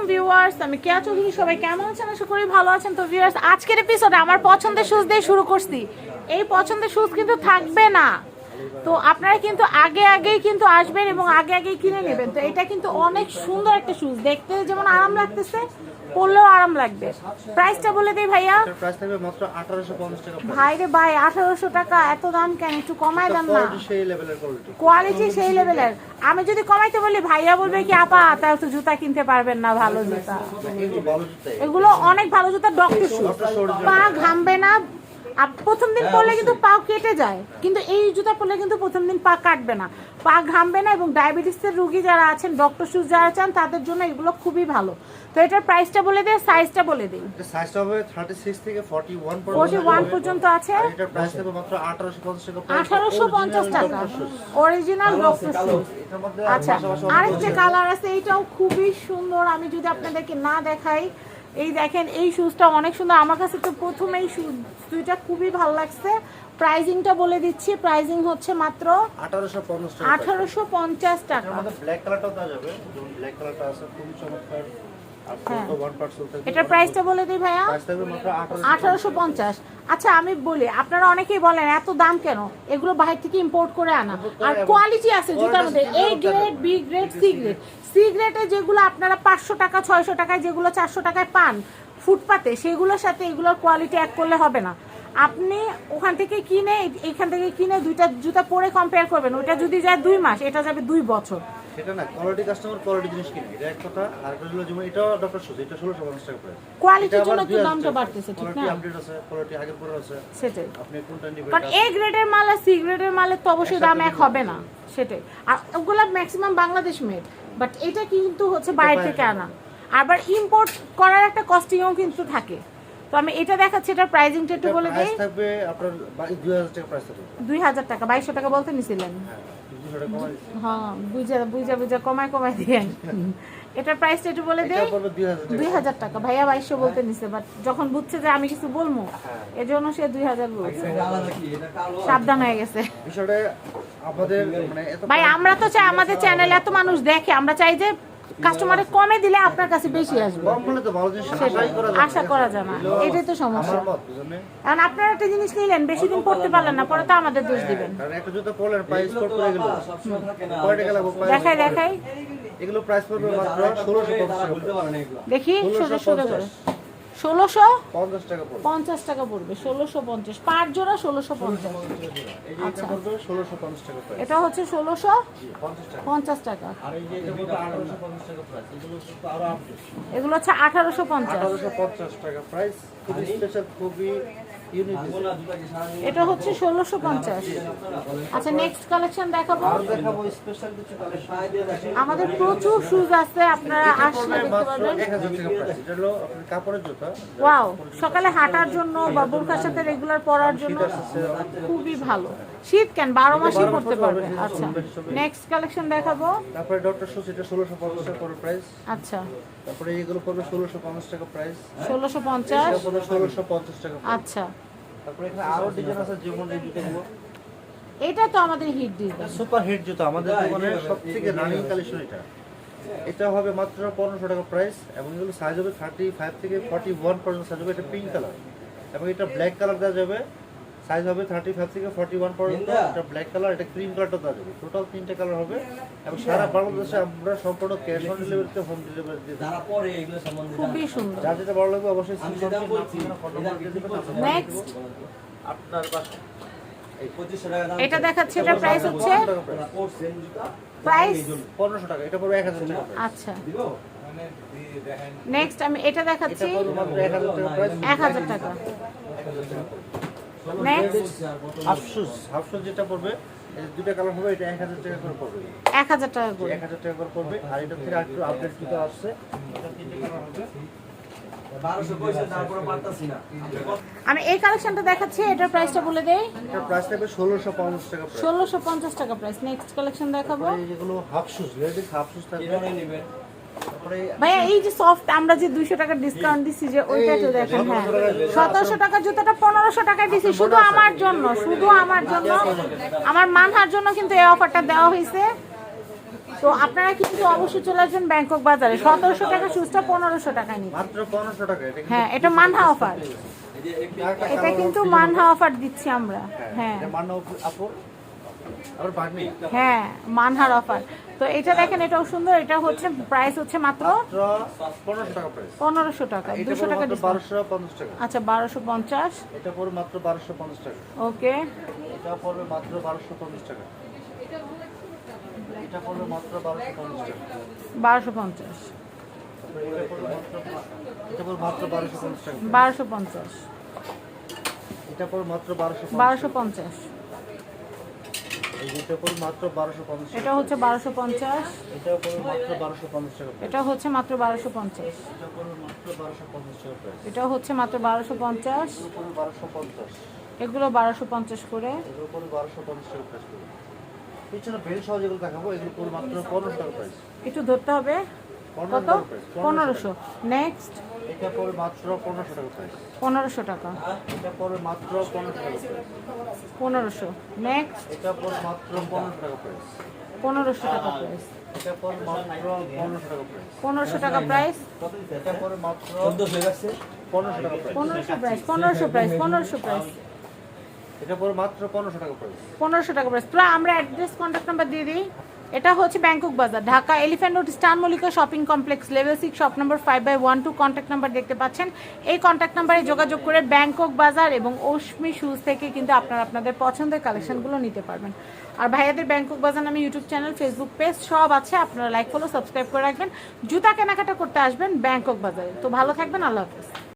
আলাইকুম ভিউয়ার্স, আমি কেয়া চৌধুরী সবাই কেমন আছেন? আশা করি ভালো আছেন। তো ভিউয়ার্স, আজকের এপিসোডে আমার পছন্দের শুজ দিয়ে শুরু করছি। এই পছন্দের শুজ কিন্তু থাকবে না। তো আপনারা কিন্তু আগে আগেই কিন্তু আসবেন এবং আগে আগেই কিনে নেবেন। তো এটা কিন্তু অনেক সুন্দর একটা শুজ দেখতে যেমন আরাম লাগতেছে পরলেও আরাম লাগবে। প্রাইসটা বলে দিই ভাইয়া। এটার প্রাইস থাকবে মাত্র আঠারোশো পঞ্চাশ টাকা ভাই রে ভাই আঠারোশো টাকা এত দাম কেন? একটু কমায় দেন না। কোয়ালিটি সেই লেভেলের কোয়ালিটি কোয়ালিটি সেই লেভেলের আমি যদি কমাইতে বলি ভাইয়া বলবে কি আপা তাও তো জুতা কিনতে পারবেন না ভালো জুতা। এগুলো অনেক ভালো জুতা ডক্টর শু পা ঘামবে না প্রথম দিন পরলে কিন্তু পা কেটে যায়। কিন্তু এই জুতা পরলে কিন্তু প্রথম দিন পা কাটবে না। পা ঘামবে না এবং ডায়াবেটিসের রুগী যারা আছেন ডক্টর শুজ যারা চান তাদের জন্য এগুলো খুবই ভালো। তো এটার প্রাইসটা বলে দিই সাইজটা বলে দিই সাইজটা হবে 36 থেকে 41 পর্যন্ত। ফোর্টি ওয়ান পর্যন্ত আছে। আর এটার প্রাইস থাকবে মাত্র 1850 টাকা। price। আঠারোশো পঞ্চাশ Original টাকা। অরিজিনাল ডক্টর শুজ আচ্ছা আরেকটা কালার আছে এটাও খুবই সুন্দর। আমি যদি আপনাদেরকে না দেখাই এই দেখেন এই শুজটা অনেক সুন্দর। আমার কাছে তো প্রথম এই দুইটা খুবই ভালো লাগছে। প্রাইজিংটা বলে দিচ্ছি। প্রাইজিং হচ্ছে মাত্র 1850 টাকা। ব্ল্যাক কালারটাও দেওয়া যাবে। যেমন ব্ল্যাক কালারটা আছে খুবই চমৎকার। আর হ্যাঁ। ফুলটা ওয়ান পার্ট সোল থাকবে এটার প্রাইসটা বলে দিই ভাইয়া? প্রাইস থাকবে মাত্র 1850 আঠারোশো পঞ্চাশ। আচ্ছা আমি বলি আপনারা অনেকেই বলেন এত দাম কেন? এগুলো বাইরে থেকে ইম্পোর্ট করে আনা। আর কোয়ালিটি আছে জুতার মধ্যে। A grade B grade C grade C গ্রেডে যেগুলো আপনারা পাঁচশো টাকা ছয়শো টাকায় যেগুলো চারশো টাকায় পান ফুটপাতে সেগুলোর সাথে এগুলোর কোয়ালিটি এক করলে হবে না। আপনি ওখান থেকে কিনে এখান থেকে কিনে দুইটা জুতা পরে কম্পেয়ার করবেন ওটা যদি যায় দুই মাস এটা যাবে দুই বছর। সেটা না কোয়ালিটি কাস্টমার কোয়ালিটি জিনিস কিনে এটা এক কথা। আর হলো যেমন এটাও ডক্টর শুজ এটা 1650 টাকা প্রাইস কোয়ালিটির জন্য একটু দামটা বাড়তেছে ঠিক কোয়ালিটি আপডেট আছে কোয়ালিটি আগের পরে আছে। সেটাই। আপনি কোনটা নেবেন কারণ এ গ্রেডের মাল আর সি গ্রেডের মালের তো অবশ্যই দাম এক হবে না সেটাই। আর ওগুলো ম্যাক্সিমাম বাংলাদেশ মেড বাট এটা কিন্তু হচ্ছে বাইরে থেকে আনা। আবার ইম্পোর্ট করার একটা কস্টিংও কিন্তু থাকে। তো আমি এটা দেখাচ্ছি এটার প্রাইজিংটা একটু বলে দিই। থাকবে আপনার 2000 টাকা প্রাইস থাকবে। দুই হাজার টাকা বাইশশো টাকা বলতে নিছিলেন। হ্যাঁ। 200 টাকা কমাই দিচ্ছি। হ্যাঁ বুঝা বুঝা বুঝা কমায় কমায় দিয়ে এটার প্রাইসটা একটু বলে দেই। পড়বে 2000 টাকা। দুই হাজার টাকা। ভাইয়া বাইশশো বলতে নিছে বাট যখন বুঝছে যে আমি কিছু বলব এজন্য সে দুই হাজার বলছে। সাবধান হয়ে গেছে। মানে ভাই আমরা তো চাই আমাদের চ্যানেল এত মানুষ দেখে আমরা চাই যে কাস্টমারে কমে দিলে আপনার কাছে বেশি আসবে। কম হলে তো ভালো জিনিস আশাই করা যায় আশা করা যায় না। এটাই তো সমস্যা। কারণ আপনারা একটা জিনিস নিলেন বেশি দিন পড়তে পারলেন না পরে তো আমাদের দোষ দিবেন? দেখাই দেখাই। এগুলো প্রাইস পড়বে মাত্র 1600 টাকা। দেখি ষোলোশো করে ষোলোশো টাকা পঞ্চাশ টাকা পড়বে ষোলোশো পঞ্চাশ। পাঁচ জোড়া ষোলোশো পঞ্চাশ। এই এটা পড়বে 1650 টাকা প্রাইস এটা হচ্ছে ষোলোশো পঞ্চাশ টাকা। আর এই যে এটা পড়বে 1850 টাকা প্রাইস এগুলো হচ্ছে আঠারোশো পঞ্চাশ। পঞ্চাশ টাকা প্রাইস খুবই এটা হচ্ছে ষোলোশো পঞ্চাশ। আচ্ছা নেক্সট কালেকশন দেখাবো। আর দেখাবো স্পেশাল কিছু কালেকশন আমাদের প্রচুর শুজ আছে আপনারা আসলে দেখতে মাত্র পারবেন। 1000 টাকা প্রাইস এটা হলো আপনার কাপড়ের জুতা। ওয়াও সকালে হাঁটার জন্য বা বোরকার সাথে রেগুলার পড়ার জন্য খুবই ভালো। শীত কেন? বারো মাসই করতে পারবে। আচ্ছা নেক্সট কালেকশন দেখাবো। তারপরে ডক্টর শুজ এটা 1650 টাকা করে প্রাইস আচ্ছা। তারপরে এগুলো পড়বে 1650 টাকা প্রাইস ষোলোশো পঞ্চাশ? পড়বে 1650 টাকা আচ্ছা। তারপরে এখানে আরও ডিজাইন আছে যেমন এই জুতোগুলো এটা তো আমাদের হিট ডিজাইন সুপার হিট জুতো আমাদের দোকানের সবথেকে রানিং কালেকশন এটা। এটা হবে মাত্র পনেরোশো টাকা প্রাইস এবং এগুলো সাইজ হবে থার্টি ফাইভ থেকে ফর্টি ওয়ান পর্যন্ত সাইজ হবে। এটা পিঙ্ক কালার এবং এটা ব্ল্যাক কালার দেওয়া যাবে। সাইজ হবে থার্টি ফাইভ থেকে ফর্টি ওয়ান পর্যন্ত একটা ব্ল্যাক কালার এটা ক্রিম কালারটা দেওয়া যাবে। টোটাল তিনটে কালার হবে। এবং সারা বাংলাদেশে আমরা সম্পূর্ণ ক্যাশ অন ডেলিভারিতে হোম ডেলিভারি দিয়ে। যারা পরে এগুলো সম্বন্ধে খুবই সুন্দর। যার যেটা ভালো লাগবে অবশ্যই নেক্সট আপনার বাসা এই পঁচিশশো টাকা দাম এটা দেখাচ্ছে এটার প্রাইস হচ্ছে প্রাইস পড়ছেন জুতা প্রাইস পনেরোশো টাকা এটা পড়বে এক হাজার টাকা আচ্ছা। দিব? নেক্সট আমি এটা দেখাচ্ছি। এটা পড়বে মাত্র এক হাজার টাকা প্রাইস এক হাজার টাকা। যেটা পড়বে এই কালার হবে এটা এক হাজার টাকা করে পড়বে। এক হাজার টাকা করে। এক হাজার টাকা করে পড়বে আর এটা থেকে আরেকটু আপডেট জুতো আসছে। এটা তিনটে কালার হবে। বারোশো পয়সা তারপরে পারতাছি না। আমি এই কালেকশনটা দেখাচ্ছি এটার প্রাইসটা বলে দেই। এটার প্রাইস থাকবে ষোলোশো পঞ্চাশ টাকা প্রাইস ষোলোশো পঞ্চাশ টাকা প্রাইস নেক্সট কালেকশন দেখাবো। এই যেগুলো হাফ শুজ হাফ শুজ থাকবে ভাইয়া এই যে সফট আমরা যে দুইশো টাকা ডিসকাউন্ট দিচ্ছি যে ওইটা দেখেন হ্যাঁ। সতেরোশো টাকা জুতাটা পনেরোশো টাকায় দিচ্ছি শুধু আমার জন্য শুধু আমার জন্য। আমার মানহার জন্য কিন্তু এই অফারটা দেওয়া হয়েছে। তো আপনারা কিন্তু অবশ্যই চলে আসবেন ব্যাংকক বাজারে। সতেরোশো টাকা শুজটা পনেরোশো টাকা এটা হ্যাঁ এটা মানহা অফার একটি এটা কিন্তু মানহা অফার দিচ্ছি আমরা। হ্যাঁ বাড়নি হ্যাঁ মানহার অফার তো এটা দেখেন এটাও সুন্দর। এটা হচ্ছে প্রাইস হচ্ছে মাত্র পনেরোশো টাকা দুশো টাকা আচ্ছা বারোশো পঞ্চাশ। এটা পড়বে মাত্র বারোশো পঞ্চাশ টাকা। ওকে। এটা পড়বে মাত্র বারোশো পঞ্চাশ টাকা। এটা পড়বে মাত্র বারোশো পঞ্চাশ টাকা। বারোশো পঞ্চাশ। এটা পড়বে মাত্র বারোশো পঞ্চাশ টাকা। বারোশো পঞ্চাশ। এটা পড়বে মাত্র বারোশো বারোশো পঞ্চাশ এই যেটা পড়বে মাত্র বারোশো পঞ্চাশ এটা হচ্ছে বারোশো পঞ্চাশ। এটা হচ্ছে মাত্র বারোশো পঞ্চাশ। এটা হচ্ছে মাত্র বারোশো পঞ্চাশ। এগুলো বারোশো পঞ্চাশ। করে। একটু ধরতে হবে। কত? পনেরোশো নেক্সট এটা পড়বে মাত্র পনেরোশো টাকা প্রাইস পনেরোশো টাকা। এটা পড়বে মাত্র পনেরোশো টাকা প্রাইস পনেরোশো। নেক্সট এটা পড়বে মাত্র পনেরোশো টাকা প্রাইস পনেরোশো টাকা প্রাইস এটা পড়বে মাত্র পনেরোশো টাকা প্রাইস পনেরোশো টাকা প্রাইস এটা পড়বে মাত্র চোদ্দশো গেছে। পনেরোশো টাকা প্রাইস পনেরোশো প্রাইস পনেরোশো প্রাইস পনেরোশো প্রাইস এটা পড়বে মাত্র পনেরোশো টাকা প্রাইস পনেরোশো টাকা প্রাইস তো আমরা অ্যাড্রেস কন্ট্যাক্ট নাম্বার দিয়ে দিই। এটা হচ্ছে ব্যাংকক বাজার। Dhaka elephant road, star Mallika shopping complex, level six, shop number five by one two contact number দেখতে পাচ্ছেন। এই কন্ট্যাক্ট নাম্বারে যোগাযোগ করে ব্যাংকক বাজার এবং ওশমি শুজ থেকে কিন্তু আপনারা আপনাদের পছন্দের কালেকশনগুলো নিতে পারবেন। আর ভাইয়াদের ব্যাংকক বাজার নামে ইউটিউব চ্যানেল ফেসবুক পেজ সব আছে, আপনারা লাইক ফলো সাবস্ক্রাইব করে রাখবেন। জুতা কেনাকাটা করতে আসবেন ব্যাংকক বাজারে। তো ভালো থাকবেন, আল্লাহ হাফেজ।